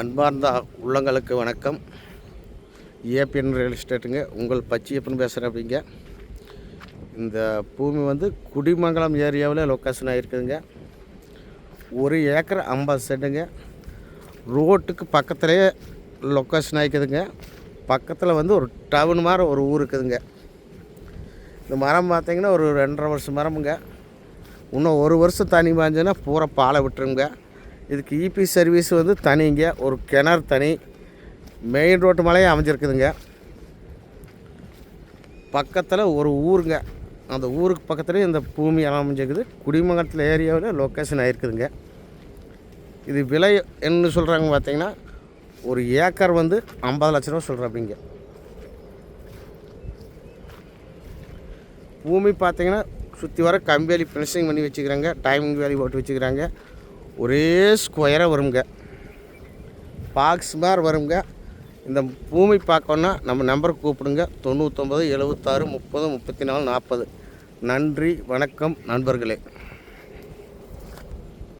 அன்பார்ந்த உள்ளங்களுக்கு வணக்கம். ஏபிஎன் ரியல் எஸ்டேட்டுங்க உங்கள் பச்சியப்பன் பேசுகிறேன் அப்படிங்க. இந்த பூமி வந்து குடிமங்கலம் ஏரியாவில் லொக்கேஷன் ஆகிருக்குதுங்க ஒரு ஏக்கர் ஐம்பது சென்ட்டுங்க ரோட்டுக்கு பக்கத்துலேயே லொக்கேஷன் ஆகிக்குதுங்க பக்கத்தில் வந்து ஒரு டவுன் மாதிரி ஒரு ஊர் இருக்குதுங்க. இந்த மரம் பார்த்திங்கன்னா ஒரு ரெண்டரை வருஷம் மரமுங்க. இன்னும் ஒரு வருஷம் தண்ணி பாய்ஞ்சுன்னா பூரா பாலை விட்டுருங்க. இதுக்கு இபி சர்வீஸ் வந்து தனிங்க ஒரு கிணறு தனி. மெயின் ரோட்டு மலையே அமைஞ்சிருக்குதுங்க. பக்கத்தில் ஒரு ஊருங்க. அந்த ஊருக்கு பக்கத்துலேயே இந்த பூமி அமைஞ்சிருக்குது. குடிமங்கலத்தில் ஏரியாவில் லொக்கேஷன் ஆகிருக்குதுங்க இது விலை என்ன சொல்கிறாங்க பார்த்தீங்கன்னா ஒரு ஏக்கர் வந்து ஐம்பது லட்ச ரூபா சொல்கிறாப்பிங்க பூமி பார்த்தீங்கன்னா சுற்றி வர கம்பி ஃபினிஷிங் பண்ணி வச்சுக்கிறாங்க. டைமிங் வேலி போட்டு வச்சுக்கிறாங்க. ஒரே ஸ்கொயராக வருங்க. பாக்ஸ் மாதிரி வருங்க. இந்த பூமி பார்க்கணுன்னா நம்ம நம்பருக்கு கூப்பிடுங்க. தொண்ணூற்றொம்பது எழுபத்தாறு முப்பது முப்பத்தி நாலு நாற்பது. நன்றி வணக்கம் நண்பர்களே.